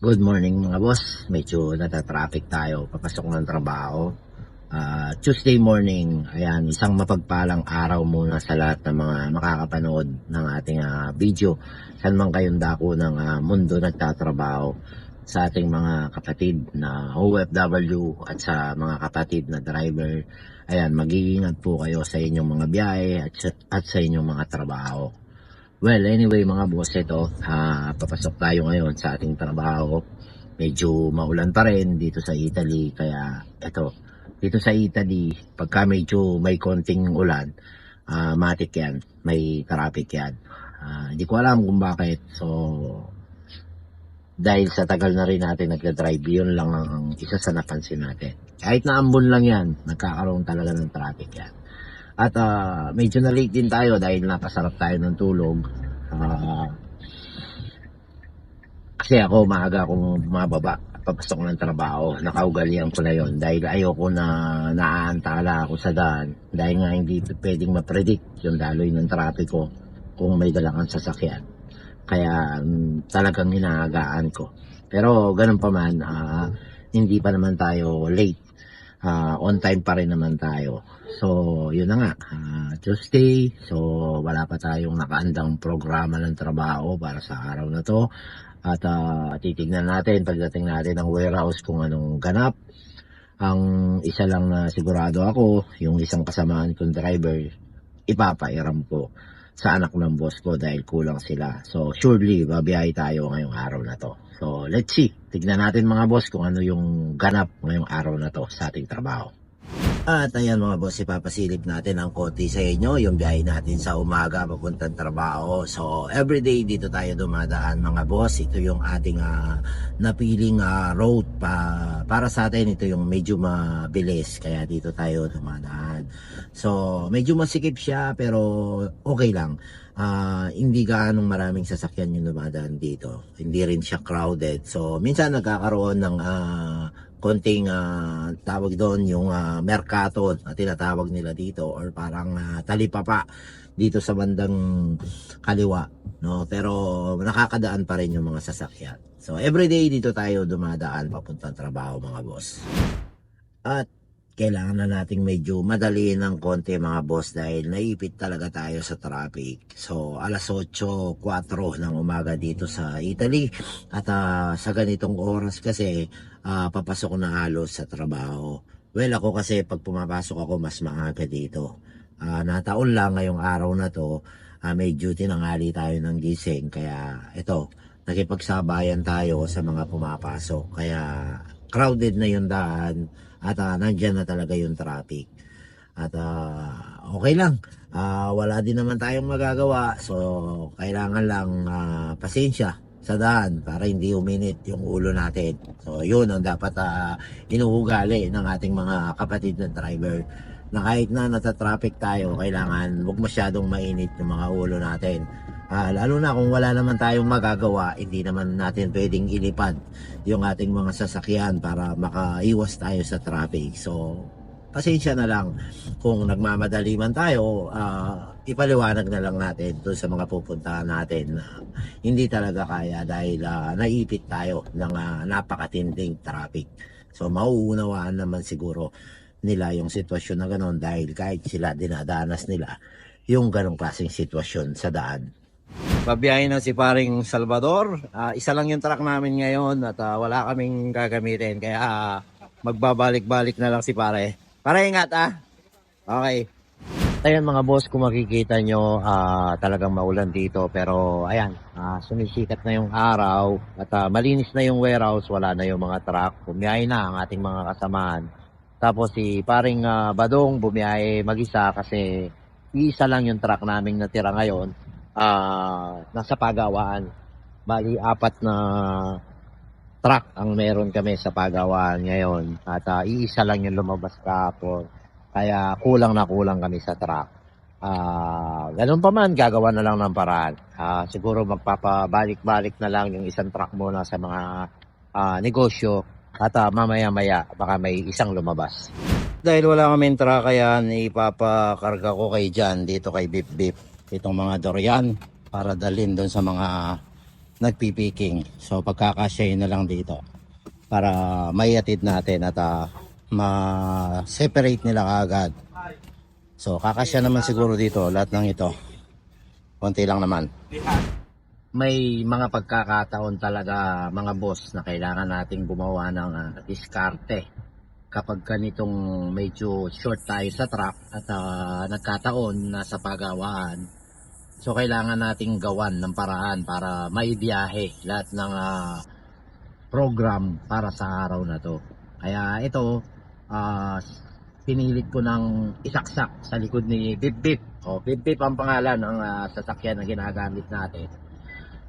Good morning mga boss. Medyo natatraffic tayo. Papasok ng trabaho. Ah, Tuesday morning, ayan, isang mapagpalang araw muna sa lahat ng mga makakapanood ng ating ah, video. Saan man kayong dako ng ah, mundo nagtatrabaho sa ating mga kapatid na OFW at sa mga kapatid na driver. Ayan, mag-iingat po kayo sa inyong mga biyahe at, at sa inyong mga trabaho. Well, anyway mga boss, ito, ah, papasok tayo ngayon sa ating trabaho. Medyo maulan pa rin dito sa Italy, kaya ito, dito sa Italy, pagka medyo may konting ulan, ah, matik yan, may traffic yan. Ah, hindi ko alam kung bakit, so, dahil sa tagal na rin natin nagda-drive, yun lang ang isa sa napansin natin. Kahit na ambon lang yan, nagkakaroon talaga ng traffic yan. At ah, medyo na late din tayo dahil napasarap tayo ng tulog. Ah, kasi ako maaga akong bumababa papasok ng trabaho. Nakaugalian ko na yon dahil ayoko na naaantala ako sa daan. Dahil nga hindi pwedeng ma-predict yung daloy ng trapiko kung may dala sasakyan. Kaya mm, talagang inaagaan ko. Pero ganun pa man, ah, hindi pa naman tayo late. Ah, on time pa rin naman tayo. So, yun na nga. ah, Tuesday. So, wala pa tayong nakaandang programa ng trabaho para sa araw na to. At ah, titignan natin pagdating natin ng warehouse kung anong ganap. Ang isa lang na sigurado ako, yung isang kasamaan kong driver, ipapairam ko sa anak ng boss ko dahil kulang sila. So, surely, babiyahe tayo ngayong araw na to. So, let's see. Tignan natin mga boss kung ano yung ganap ngayong araw na to sa ating trabaho. At ayan mga boss, ipapasilip natin ang konti sa inyo, yung biyahe natin sa umaga papuntang trabaho. So, everyday dito tayo dumadaan mga boss. Ito yung ating ah, napiling ah, road pa, para sa atin. Ito yung medyo mabilis, kaya dito tayo dumadaan. So, medyo masikip siya, pero okay lang. Ah, hindi gaanong maraming sasakyan yung dumadaan dito. Hindi rin siya crowded. So, minsan nagkakaroon ng ah, konting ah, tawag doon yung ah, merkato na tinatawag nila dito or parang ah, talipapa dito sa bandang kaliwa no? Pero nakakadaan pa rin yung mga sasakyan. So everyday dito tayo dumadaan papuntang trabaho mga boss. At kailangan na nating medyo madaliin ng konti mga boss dahil naipit talaga tayo sa traffic. So alas 8.04 ng umaga dito sa Italy at ah, sa ganitong oras kasi ah, papasok na halos sa trabaho. Well ako kasi pag pumapasok ako mas maaga dito. Ah, nataon lang ngayong araw na to ah, may duty ng ali tayo ng gising kaya ito nakipagsabayan tayo sa mga pumapasok kaya crowded na yung daan at ah, nandyan na talaga yung traffic. At ah, okay lang. Ah, wala din naman tayong magagawa. So, kailangan lang ah, pasensya sa daan para hindi uminit yung ulo natin. So, yun ang dapat ah, inuugali ng ating mga kapatid na driver na kahit na nata-traffic tayo, kailangan wag masyadong mainit yung mga ulo natin. Ah, lalo na kung wala naman tayong magagawa, hindi naman natin pwedeng ilipad yung ating mga sasakyan para makaiwas tayo sa traffic. So, pasensya na lang kung nagmamadali man tayo, ah, ipaliwanag na lang natin doon sa mga pupuntahan natin na hindi talaga kaya dahil ah, naipit tayo ng ah, napakatinding traffic. So, mauunawaan naman siguro nila yung sitwasyon na gano'n dahil kahit sila dinadanas nila yung ganong klaseng sitwasyon sa daan. Pabiyahin na si paring Salvador. Ah, isa lang yung truck namin ngayon at ah, wala kaming gagamitin. Kaya ah, magbabalik-balik na lang si pare. Pare, ingat ah. Okay. Ayan mga boss, kung makikita nyo, ah, talagang maulan dito. Pero ayan, ah, sumisikat na yung araw at ah, malinis na yung warehouse. Wala na yung mga truck. Bumiyahe na ang ating mga kasamaan. Tapos si paring ah, Badong bumiyahe mag-isa kasi isa lang yung truck naming natira ngayon ah nasa pagawaan. Bali, apat na truck ang meron kami sa pagawaan ngayon. At ah, iisa lang yung lumabas kahapon. Kaya kulang na kulang kami sa truck. Ah, ganun pa man, gagawa na lang ng paraan. Ah, siguro magpapabalik-balik na lang yung isang truck muna sa mga ah, negosyo at ah, mamaya-maya baka may isang lumabas. Dahil wala kaming truck kaya ipapakarga ko kay Jan dito kay Bip Bip itong mga durian para dalhin doon sa mga nagpipiking. So pagkakasyahin na lang dito para maiatid natin at ah, ma-separate nila kaagad. So kakasya naman siguro dito lahat ng ito. Konti lang naman. May mga pagkakataon talaga mga boss na kailangan nating gumawa ng ah, diskarte kapag ganitong medyo short tayo sa truck at ah, nagkataon na sa pagawaan. So kailangan nating gawan ng paraan para may biyahe lahat ng ah, program para sa araw na to. Kaya ito, ah, pinilit ko ng isaksak sa likod ni Bip. O, Bip ang pangalan ng ah, sasakyan na ginagamit natin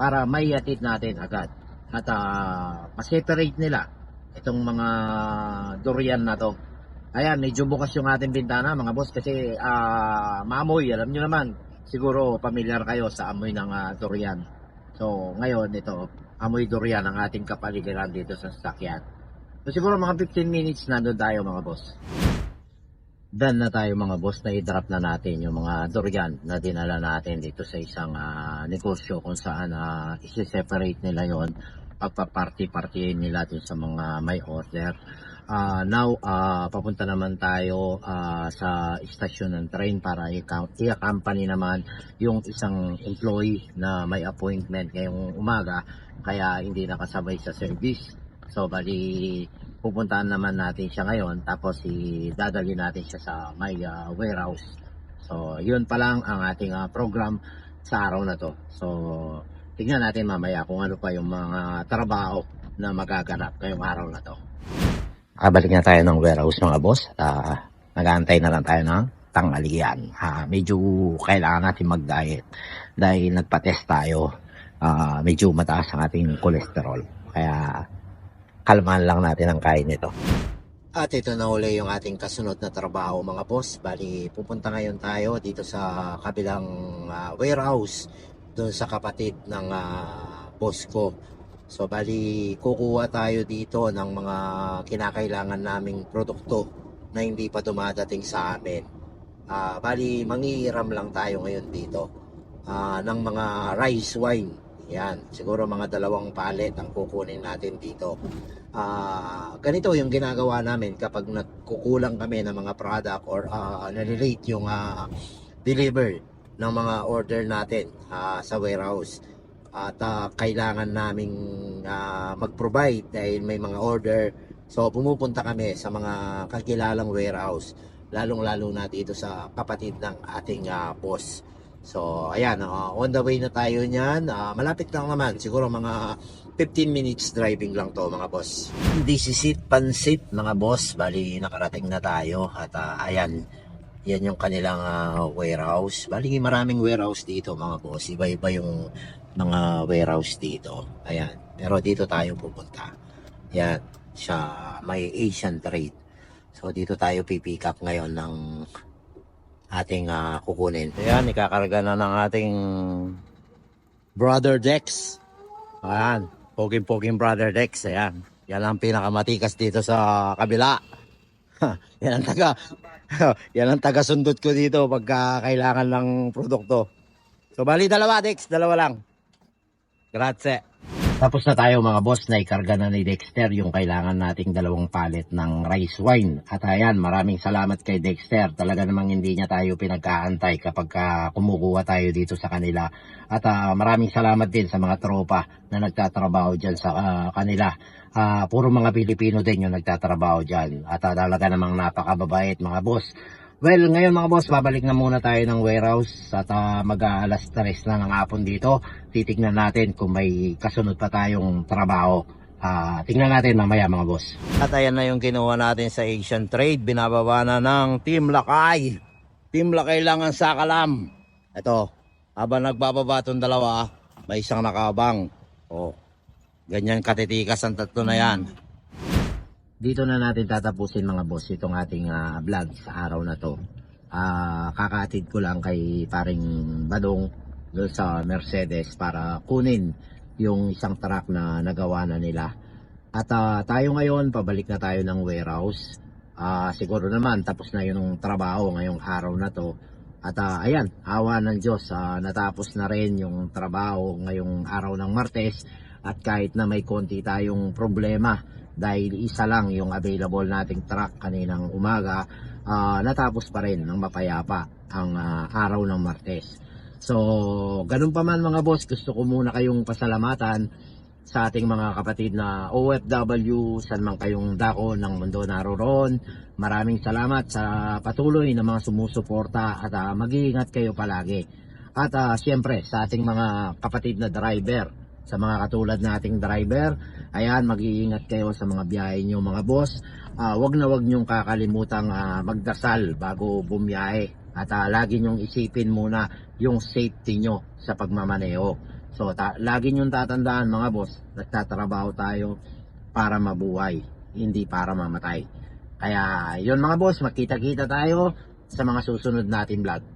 para may atid natin agad. At ah, ma-separate nila itong mga durian na to. Ayan, medyo bukas yung ating bintana mga boss kasi ah, maamoy, alam nyo naman. Siguro pamilyar kayo sa amoy ng ah, durian. So ngayon ito, amoy durian ang ating kapaligiran dito sa sasakyan. So siguro mga 15 minutes nandun tayo mga boss. Done na tayo mga boss na i-drop na natin yung mga durian na dinala natin dito sa isang ah, negosyo kung saan uh, isi-separate nila yon pagpa-party-partyin nila dun sa mga may order. Ah, now, ah, papunta naman tayo ah, sa istasyon ng train para i-accompany naman yung isang employee na may appointment ngayong umaga kaya hindi nakasabay sa service. So, bali, pupuntahan naman natin siya ngayon tapos idadali natin siya sa may ah, warehouse. So, yun pa lang ang ating ah, program sa araw na to. So, tingnan natin mamaya kung ano pa yung mga trabaho na magaganap ngayong araw na to. Kabalik na tayo ng warehouse mga boss. Uh, nag-aantay na lang tayo ng tanghalian. Ah, medyo kailangan natin mag-diet dahil nagpa-test tayo. Ah, medyo mataas ang ating cholesterol. Kaya kalmahan lang natin ang kain nito. At ito na uli yung ating kasunod na trabaho mga boss. Bali, pupunta ngayon tayo dito sa kabilang ah, warehouse doon sa kapatid ng ah, boss ko. So bali, kukuha tayo dito ng mga kinakailangan naming produkto na hindi pa dumadating sa amin. Ah, bali, manghihiram lang tayo ngayon dito ah, ng mga rice wine. Yan, siguro mga dalawang palet ang kukunin natin dito. Ah, ganito yung ginagawa namin kapag nagkukulang kami ng mga product or uh, nalilate yung ah, deliver ng mga order natin ah, sa warehouse at ah, kailangan naming ah, mag-provide dahil may mga order. So pumupunta kami sa mga kakilalang warehouse lalong-lalo na dito sa kapatid ng ating ah, boss. So ayan ah, on the way na tayo niyan. Ah, malapit lang naman. Siguro mga 15 minutes driving lang to mga boss. This is it pansit mga boss. Bali nakarating na tayo. At ah, ayan yan yung kanilang ah, warehouse. Bali maraming warehouse dito mga boss. Iba-iba yung mga warehouse dito. Ayan. Pero dito tayo pupunta. Yan. Sa may Asian trade. So dito tayo pipick up ngayon ng ating ah, kukunin. Ayan. Ikakarga na ng ating brother Dex. Ayan. Poging-poging brother Dex. Ayan. Yan ang pinakamatikas dito sa kabila. yan ang taga yan ang taga sundot ko dito pagka kailangan ng produkto. So bali dalawa Dex, dalawa lang. Grazie. Tapos na tayo mga boss na ikarga na ni Dexter yung kailangan nating dalawang palet ng rice wine. At ayan, maraming salamat kay Dexter. Talaga namang hindi niya tayo pinagkaantay kapag ah, kumukuha tayo dito sa kanila. At ah, maraming salamat din sa mga tropa na nagtatrabaho dyan sa ah, kanila. Ah, puro mga Pilipino din yung nagtatrabaho dyan. At ah, talaga namang napakababait mga boss. Well, ngayon mga boss, babalik na muna tayo ng warehouse at uh, mag-aalas 3 na ng hapon dito. Titignan natin kung may kasunod pa tayong trabaho. Ah, tingnan natin mamaya mga boss. At ayan na yung kinuha natin sa Asian Trade. Binababa na ng Team Lakay. Team Lakay lang ang sakalam. Ito, habang nagbababa itong dalawa, may isang nakabang. Oh, ganyan katitikas ang tatlo na yan dito na natin tatapusin mga boss itong ating ah, vlog sa araw na to. Ah, kakatid ko lang kay paring Badong doon sa Mercedes para kunin yung isang truck na nagawa na nila. At ah, tayo ngayon, pabalik na tayo ng warehouse. Ah, siguro naman tapos na yung trabaho ngayong araw na to. At ah, ayan, awa ng Diyos, ah, natapos na rin yung trabaho ngayong araw ng Martes at kahit na may konti tayong problema dahil isa lang yung available nating truck kaninang umaga, ah, natapos pa rin ng mapayapa ang ah, araw ng Martes. So, ganun pa man mga boss, gusto ko muna kayong pasalamatan sa ating mga kapatid na OFW, saan man kayong dako ng mundo naroon. Maraming salamat sa patuloy na mga sumusuporta at ah, mag-iingat kayo palagi. At ah, siyempre sa ating mga kapatid na driver, sa mga katulad nating driver, ayan, mag-iingat kayo sa mga biyahe nyo mga boss. Ah, wag na wag nyong kakalimutang ah, magdasal bago bumiyahe. At ah, lagi nyong isipin muna yung safety nyo sa pagmamaneho. So, ta- lagi nyong tatandaan mga boss, nagtatrabaho tayo para mabuhay, hindi para mamatay. Kaya, yun mga boss, makita-kita tayo sa mga susunod natin vlog.